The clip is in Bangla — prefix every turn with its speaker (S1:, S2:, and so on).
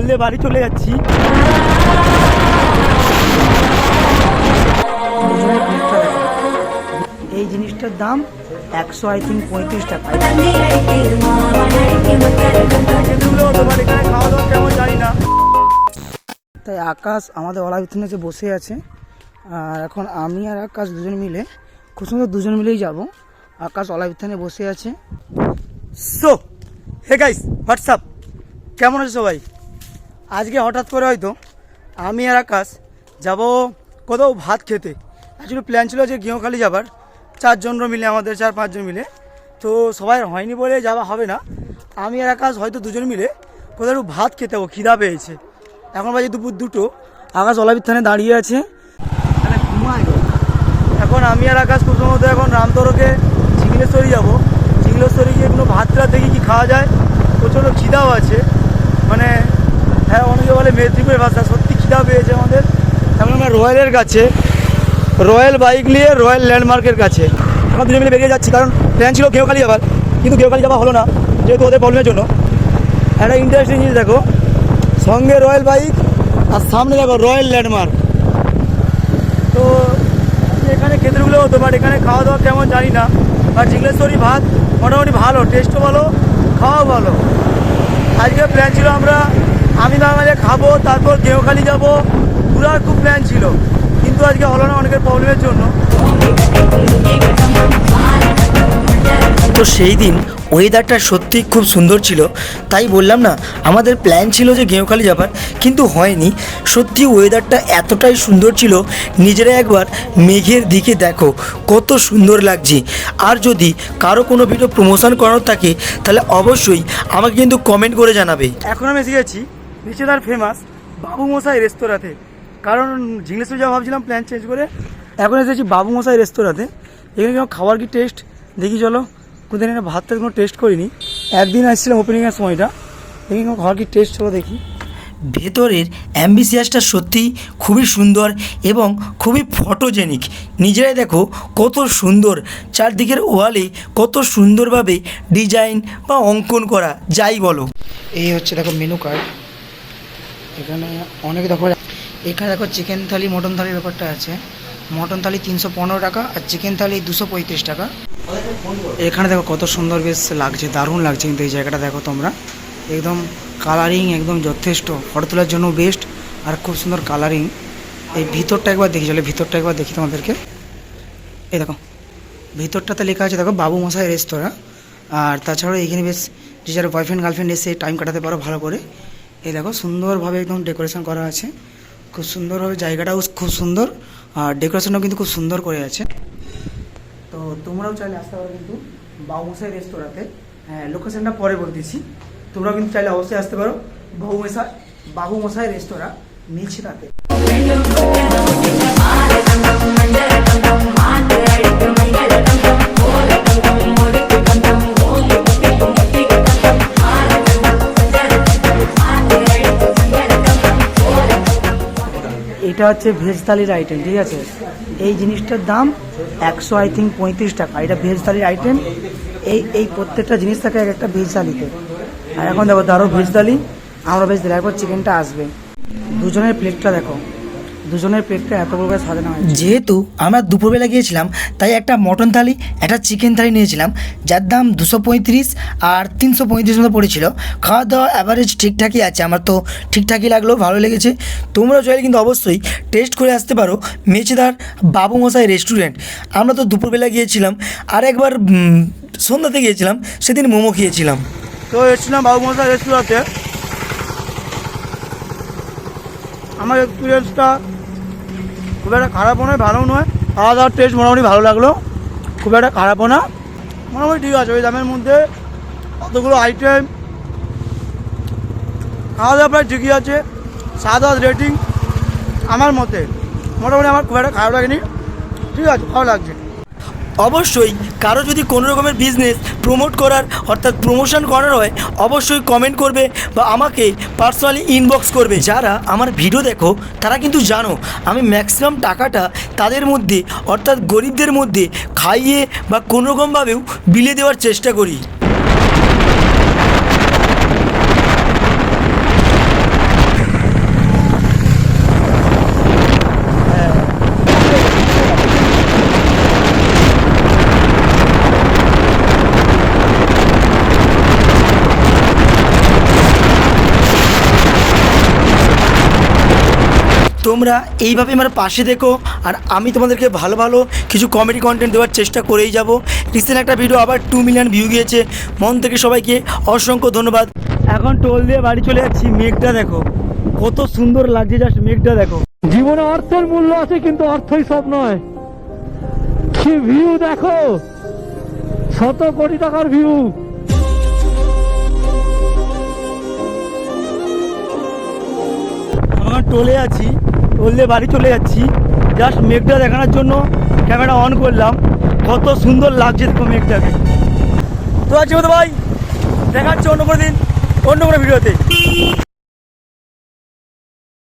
S1: হলদে বাড়ি চলে যাচ্ছি। এই জিনিসটার দাম একশো আই থিঙ্ক পঁয়ত্রিশ টাকা। তাই আকাশ আমাদের ভিতরে যে বসে আছে, আর এখন আমি আর আকাশ দুজন মিলে, খুব সুন্দর দুজন মিলেই যাব। আকাশ ভিতরে বসে আছে। সো হে গাইস হোয়াটসঅ্যাপ কেমন আছে সবাই? আজকে হঠাৎ করে হয়তো আমি আর আকাশ যাব কোথাও ভাত খেতে। অ্যাকচুয়ালি প্ল্যান ছিল যে গেঁওখালি যাবার। চারজন মিলে আমাদের চার পাঁচজন মিলে। তো সবাই হয়নি বলে যাওয়া হবে না। আমি আর আকাশ হয়তো দুজন মিলে কোথাও একটু ভাত খেতে যাব খিদা পেয়েছে। এখন বাজে দুপুর দুটো। আকাশ অলাবিত্থানে দাঁড়িয়ে আছে। মানে এখন আমি আর আকাশ খুব সম্ভবত এখন রামতরকে চিংলেশ্বরী যাব। চিংলেশ্বরী গিয়ে কোনো ভাতটা দেখি কি খাওয়া যায়? প্রচণ্ড খিদাও আছে। মানে হ্যাঁ অনেকে বলে মেদিনীপুরের ভাষা, সত্যি খিদা পেয়েছে আমাদের। এখন আমরা রয়্যালের কাছে, রয়্যাল বাইক নিয়ে রয়্যাল ল্যান্ডমার্কের কাছে। এখন দুজন মিলে বেরিয়ে যাচ্ছি, কারণ প্ল্যান ছিল কেউখালি যাবার, কিন্তু কেউখালি যাওয়া হলো না, যেহেতু ওদের প্রবলেমের জন্য। একটা ইন্টারেস্টিং জিনিস দেখো, সঙ্গে রয়্যাল বাইক আর সামনে দেখো রয়্যাল ল্যান্ডমার্ক। তো এখানে খেতেগুলো হতো বাট এখানে খাওয়া দাওয়া কেমন জানি না। আর চিংলেশ্বরী ভাত মোটামুটি ভালো টেস্টও ভালো, খাওয়াও ভালো। আজকে প্ল্যান ছিল আমরা আমি বাঙালি খাব তারপর গেঁওখালি যাব। ঘুরার খুব প্ল্যান ছিল। কিন্তু আজকে হলো না অনেকের প্রবলেমের জন্য।
S2: তো সেই দিন ওয়েদারটা সত্যিই খুব সুন্দর ছিল। তাই বললাম না আমাদের প্ল্যান ছিল যে গেঁওখালি যাবার। কিন্তু হয়নি। সত্যি ওয়েদারটা এতটাই সুন্দর ছিল নিজেরা একবার মেঘের দিকে দেখো কত সুন্দর লাগছে। আর যদি কারও কোনো ভিডিও প্রমোশন করানোর থাকে তাহলে অবশ্যই আমাকে কিন্তু কমেন্ট করে জানাবে।
S1: এখন আমি এসে গেছি। নিচেদার ফেমাস বাবু মশাই রেস্তোরাঁতে। কারণ ঝিংলেশ্বর যা ভাবছিলাম প্ল্যান চেঞ্জ করে এখন এসেছি বাবু মশাই রেস্তোরাঁতে। এখানে কেমন খাবার কি টেস্ট দেখি চলো কোনদিন এখানে ভাত টাত কোনো টেস্ট করিনি। একদিন আসছিলাম ওপেনিংয়ের সময়টা। দেখি কেমন খাবার কি টেস্ট চলো দেখি।
S2: ভেতরের অ্যাম্বিসিয়াসটা সত্যি খুবই সুন্দর এবং খুবই ফটোজেনিক নিজেরাই দেখো কত সুন্দর। চারদিকের ওয়ালে কত সুন্দরভাবে ডিজাইন বা অঙ্কন করা যাই বলো।
S1: এই হচ্ছে দেখো মেনু কার্ড এখানে অনেক দেখো এখানে দেখো চিকেন থালি মটন থালির ব্যাপারটা আছে। মটন থালি তিনশো পনেরো টাকা আর চিকেন থালি দুশো পঁয়ত্রিশ টাকা। এখানে দেখো কত সুন্দর বেশ লাগছে, দারুণ লাগছে কিন্তু এই জায়গাটা দেখো তোমরা। একদম কালারিং একদম যথেষ্ট ফটো তোলার জন্য বেস্ট আর খুব সুন্দর কালারিং এই ভিতরটা একবার দেখি, চলে ভিতরটা একবার দেখি তোমাদেরকে। এই দেখো, ভিতরটাতে লেখা আছে দেখো বাবু মশাই রেস্তোরাঁ আর তাছাড়াও এখানে বেশ যে যারা বয়ফ্রেন্ড গার্লফ্রেন্ড এসে টাইম কাটাতে পারো ভালো করে। এই দেখো, সুন্দরভাবে একদম ডেকোরেশন করা আছে। খুব সুন্দরভাবে জায়গাটাও খুব সুন্দর, আর ডেকোরেশনও কিন্তু খুব সুন্দর করে আছে। তো তোমরাও চাইলে আসতে পারো কিন্তু বাবু মশাই রেস্তোরাঁতে। হ্যাঁ লোকেশনটা পরে বলতেছি তোমরাও কিন্তু চাইলে অবশ্যই আসতে পারো বাবু মশাই বাবু মশাই রেস্তোরাঁ মিছিলাতে এটা হচ্ছে ভেজ থালির আইটেম ঠিক আছে? এই জিনিসটার দাম একশো আই থিঙ্ক পঁয়ত্রিশ টাকা। এটা ভেজ থালির আইটেম এই এই প্রত্যেকটা জিনিস থাকে এক একটা ভেজ থালিতে আর এখন দেখো, ধরো ভেজ থালি আমরা ভেজ দিলাম একবার চিকেনটা আসবে। দুজনের প্লেটটা দেখো। দুজনের প্লেটটা এত বড় করে সাজানো হয়েছে।
S2: যেহেতু আমরা দুপুরবেলা গিয়েছিলাম তাই একটা মটন থালি একটা চিকেন থালি নিয়েছিলাম যার দাম দুশো পঁয়ত্রিশ আর তিনশো পঁয়ত্রিশ মতো পড়েছিল। খাওয়া দাওয়া অ্যাভারেজ ঠিকঠাকই আছে আমার তো ঠিকঠাকই লাগল ভালো লেগেছে। তোমরাও চাইলে কিন্তু অবশ্যই টেস্ট করে আসতে পারো মেচেদার বাবু মশাই রেস্টুরেন্ট আমরা তো দুপুরবেলা গিয়েছিলাম আর একবার সন্ধ্যাতে গিয়েছিলাম সেদিন মোমো খেয়েছিলাম।
S1: তো এসেছিলাম বাবু মশাই রেস্তোরাঁতে আমার এক্সপিরিয়েন্সটা খুব একটা খারাপও নয় ভালোও নয়। খাওয়া দাওয়ার টেস্ট মোটামুটি ভালো লাগল। খুব একটা খারাপও না মোটামুটি ঠিক আছে, ওই দামের মধ্যে কতগুলো আইটেম খাওয়া দাওয়া প্রায় ঠিকই আছে। সাত আট রেটিং আমার মতে। মোটামুটি আমার খুব একটা খারাপ লাগেনি। ঠিক আছে, ভালো লাগছে।
S2: অবশ্যই কারও যদি কোনো রকমের বিজনেস প্রমোট করার, অর্থাৎ প্রমোশন করার হয়, অবশ্যই কমেন্ট করবে বা আমাকে পার্সোনালি ইনবক্স করবে। যারা আমার ভিডিও দেখো, তারা কিন্তু জানো, আমি ম্যাক্সিমাম টাকাটা তাদের মধ্যে, অর্থাৎ গরিবদের মধ্যে খাইয়ে বা কোনোরকমভাবেও বিলে দেওয়ার চেষ্টা করি। তোমরা এইভাবে আমার পাশে দেখো আর আমি তোমাদেরকে ভালো ভালো কিছু কমেডি কন্টেন্ট দেওয়ার চেষ্টা করেই যাব। রিসেন্ট একটা ভিডিও আবার টু মিলিয়ন ভিউ গিয়েছে। মন থেকে সবাইকে অসংখ্য ধন্যবাদ। এখন টোল দিয়ে বাড়ি চলে যাচ্ছি মেঘটা দেখো। কত সুন্দর লাগছে জাস্ট মেঘটা দেখো।
S3: জীবনে অর্থের মূল্য আছে কিন্তু অর্থই সব নয়। কি ভিউ দেখো? শত কোটি টাকার ভিউ
S2: টোলে আছি। দিয়ে বাড়ি চলে যাচ্ছি। জাস্ট মেঘটা দেখানোর জন্য ক্যামেরা অন করলাম। কত সুন্দর লাগছে দেখো মেঘটাকে। তো আছে ভাই, দেখাচ্ছি অন্য কোনো দিন, অন্য কোনো ভিডিওতে।